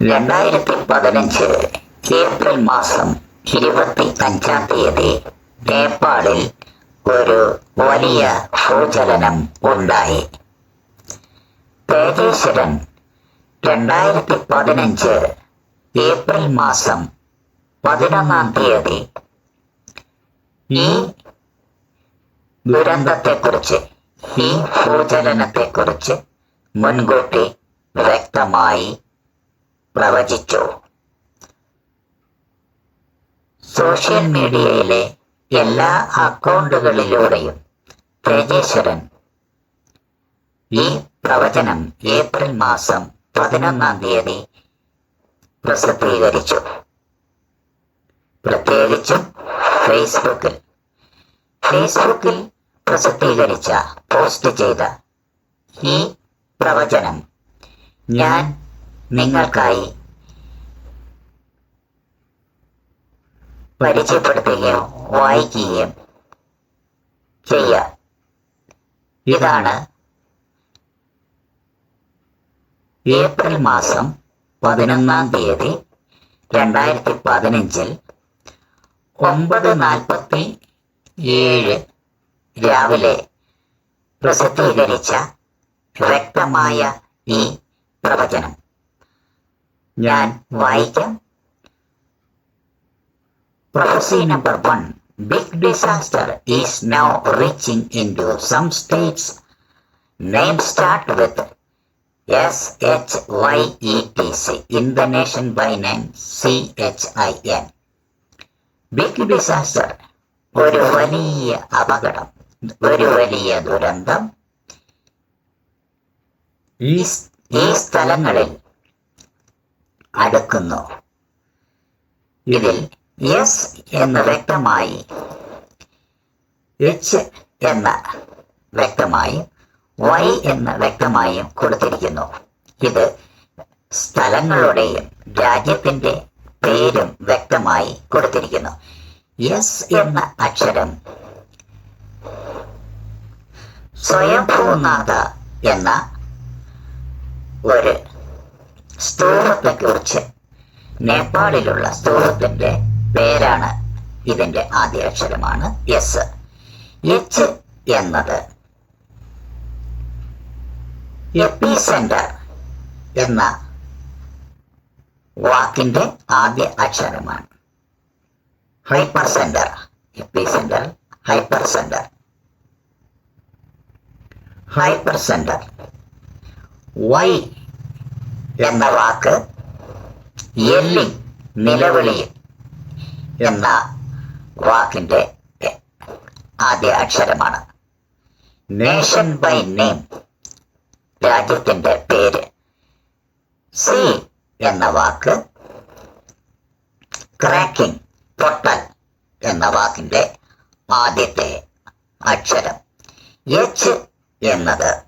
രണ്ടായിരത്തി പതിനഞ്ച് ഏപ്രിൽ മാസം ഇരുപത്തി അഞ്ചാം തീയതി നേപ്പാളിൽ ഒരു വലിയ ഭൂചലനം ഉണ്ടായി. തേജേശ്വരൻ രണ്ടായിരത്തി പതിനഞ്ച് ഏപ്രിൽ മാസം പതിനൊന്നാം തീയതി ഈ ദുരന്തത്തെക്കുറിച്ച് ഈ ഭൂചലനത്തെക്കുറിച്ച് മുൻകൂട്ടി വ്യക്തമായി പ്രവചിച്ചു. സോഷ്യൽ മീഡിയയിലെ എല്ലാ അക്കൗണ്ടുകളിലൂടെയും തേജേശ്വരൻ ഈ പ്രവചനം ഏപ്രിൽ മാസം പതിനൊന്നാം തീയതി പ്രസിദ്ധീകരിച്ചു. പ്രത്യേകിച്ചും ഫേസ്ബുക്കിൽ. ഫേസ്ബുക്കിൽ പ്രസിദ്ധീകരിച്ച പോസ്റ്റ് ചെയ്ത ഈ പ്രവചനം ഞാൻ നിങ്ങൾക്കായി പരിചയപ്പെടുത്തുകയും വായിക്കുകയും ചെയ്യാം. ഇതാണ് ഏപ്രിൽ മാസം പതിനൊന്നാം തീയതി രണ്ടായിരത്തി പതിനഞ്ചിൽ ഒമ്പത് നാൽപ്പത്തി ഏഴ് രാവിലെ പ്രസിദ്ധീകരിച്ച വ്യക്തമായ ഈ പ്രവചനം. ഞാൻ വായിക്കാം Prophecy number one Big disaster is now reaching into some states. Names start with S H Y E T C. In the nation by name C H I N. Big disaster ഒരു വലിയ അപകടം ഒരു വലിയ ദുരന്തം ഈ സ്ഥലങ്ങളിൽ അടുക്കുന്നു ഇതിൽ എസ് എന്ന് വ്യക്തമായി എച്ച് എന്ന് വ്യക്തമായും വൈ എന്ന് വ്യക്തമായും കൊടുത്തിരിക്കുന്നു. ഇത് സ്ഥലങ്ങളുടെയും രാജ്യത്തിന്റെ പേരും വ്യക്തമായി കൊടുത്തിരിക്കുന്നു. എസ് എന്ന അക്ഷരം സ്വയംഭൂനാഥ എന്ന ഒരു സ്തൂപത്തെക്കുറിച്ച് നേപ്പാളിലുള്ള സ്തൂറത്തിന്റെ പേരാണ് ഇതിന്റെ ആദ്യ അക്ഷരമാണ് എസ് എച്ച് എന്നത് എപ്പി സെന്റർ എന്ന വാക്കിന്റെ ആദ്യ അക്ഷരമാണ്. Hyper centre epicentre hyper centre hyper centre Y എന്ന വാക്ക് എല്ലി നിലവിളി എന്ന വാക്കിന്റെ ആദ്യ അക്ഷരമാണ്. നേഷൻ ബൈ നെയിം രാജ്യത്തിന്റെ പേര്. സി എന്ന വാക്ക് ക്രാക്കിംഗ് പൊട്ടൽ എന്ന വാക്കിന്റെ ആദ്യത്തെ അക്ഷരം. എച്ച് എന്നത്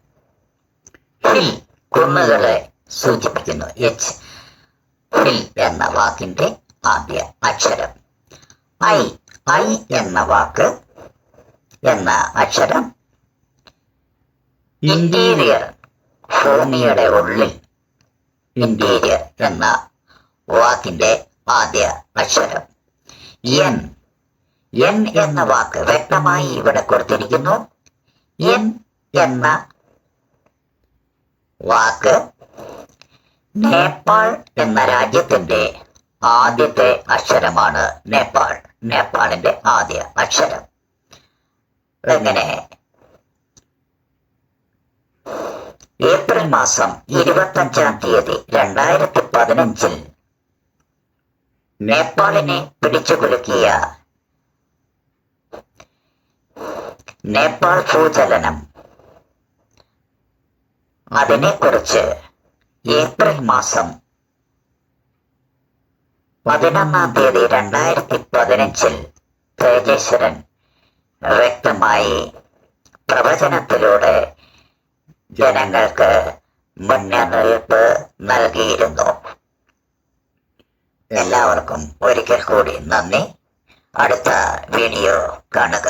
ഹിൽ കുന്നുകളെ സൂചിപ്പിക്കുന്നു. എച്ച് ഹിൽ എന്ന വാക്കിന്റെ ആദ്യ അക്ഷരം. ഐ ഐ എന്ന വാക്ക് എന്ന അക്ഷരം ഇന്റീരിയർ ഭൂമിയുടെ ഉള്ളിൽ ഇന്റീരിയർ എന്ന വാക്കിന്റെ ആദ്യ അക്ഷരം. എൻ എൻ എന്ന വാക്ക് വ്യക്തമായി ഇവിടെ കൊടുത്തിരിക്കുന്നു. എൻ എന്ന വാക്ക് നേപ്പാൾ എന്ന രാജ്യത്തിന്റെ ആദ്യത്തെ അക്ഷരമാണ് നേപ്പാൾ. നേപ്പാളിന്റെ ആദ്യ അക്ഷരം. എങ്ങനെ? ഏപ്രിൽ മാസം ഇരുപത്തഞ്ചാം തീയതി രണ്ടായിരത്തി പതിനഞ്ചിൽ നേപ്പാളിനെ പിടിച്ചുകുലുക്കിയ നേപ്പാൾ ഭൂചലനം അതിനെക്കുറിച്ച് ഏപ്രിൽ മാസം പതിനൊന്നാം തീയതി രണ്ടായിരത്തി പതിനഞ്ചിൽ തേജേശ്വരൻ വ്യക്തമായി പ്രവചനത്തിലൂടെ ജനങ്ങൾക്ക് മുന്നറിയിപ്പ് നൽകിയിരുന്നു. എല്ലാവർക്കും ഒരിക്കൽ കൂടി നന്ദി. അടുത്ത വീഡിയോ കാണുക.